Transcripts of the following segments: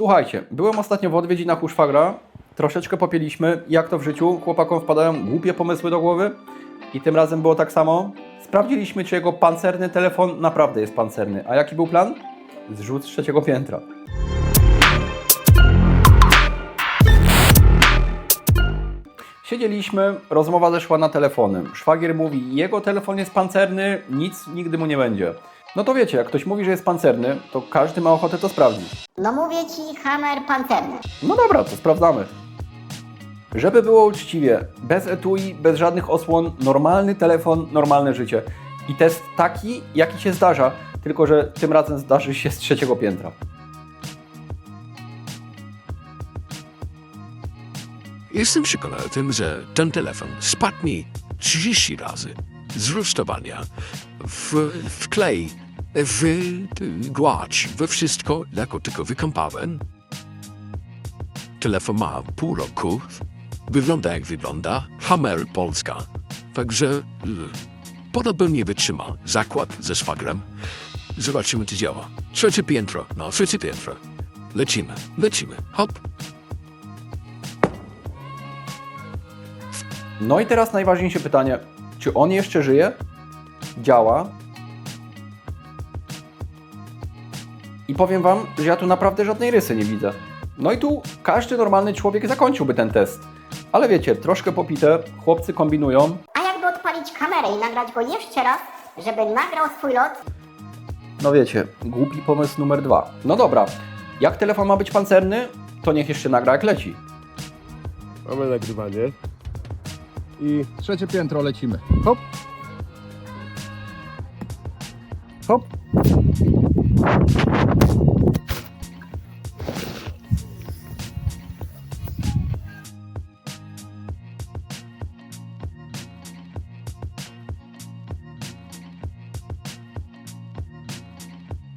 Słuchajcie, byłem ostatnio w odwiedzinach u szwagra, troszeczkę popieliśmy, jak to w życiu, chłopakom wpadają głupie pomysły do głowy i tym razem było tak samo. Sprawdziliśmy, czy jego pancerny telefon naprawdę jest pancerny. A jaki był plan? Zrzut z trzeciego piętra. Siedzieliśmy, rozmowa zeszła na telefony. Szwagier mówi, jego telefon jest pancerny, nic nigdy mu nie będzie. No to wiecie, jak ktoś mówi, że jest pancerny, to każdy ma ochotę to sprawdzić. No mówię ci, hammer pancerny. No dobra, to sprawdzamy. Żeby było uczciwie, bez etui, bez żadnych osłon, normalny telefon, normalne życie. I test taki, jaki się zdarza, tylko że tym razem zdarzy się z trzeciego piętra. Jestem przekonany o tym, że ten telefon spadł mi 30 razy z rusztowania w, w klej, w głacz, we wszystko, jako tylko wykąpałem. Telefon ma pół roku, wygląda jak wygląda, Hammer Polska. Także y, podobno nie wytrzyma. Zakład ze szwagrem. Zobaczymy, czy działa. Trzecie piętro, no trzecie piętro. Lecimy, lecimy, hop. No i teraz najważniejsze pytanie, czy on jeszcze żyje? Działa? I powiem Wam, że ja tu naprawdę żadnej rysy nie widzę. No i tu każdy normalny człowiek zakończyłby ten test. Ale wiecie, troszkę popite, chłopcy kombinują, A jakby odpalić kamerę i nagrać go jeszcze raz, żeby nagrał swój lot? No wiecie, głupi pomysł numer dwa. No dobra, jak telefon ma być pancerny, to niech jeszcze nagra jak leci. Mamy nagrywanie. I trzecie piętro lecimy. Hop. Hop.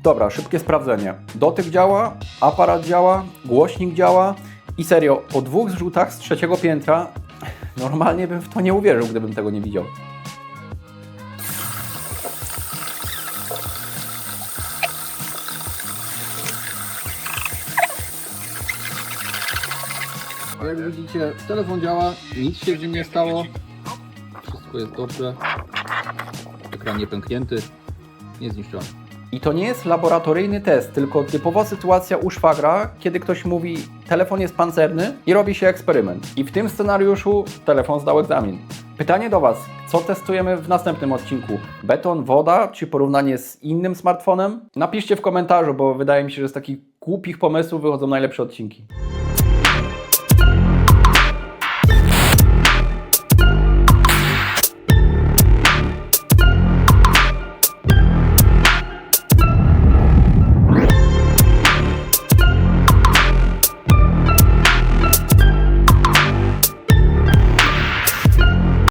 Dobra, szybkie sprawdzenie. Dotyk działa, aparat działa, głośnik działa i serio, po dwóch zrzutach z trzeciego piętra normalnie bym w to nie uwierzył, gdybym tego nie widział. Jak widzicie, telefon działa, nic się z nim nie stało. Wszystko jest dobrze. Ekran nie pęknięty, nie zniszczony. I to nie jest laboratoryjny test, tylko typowa sytuacja u szwagra, kiedy ktoś mówi telefon jest pancerny i robi się eksperyment. I w tym scenariuszu telefon zdał egzamin. Pytanie do Was, co testujemy w następnym odcinku? Beton, woda, czy porównanie z innym smartfonem? Napiszcie w komentarzu, bo wydaje mi się, że z takich głupich pomysłów wychodzą najlepsze odcinki.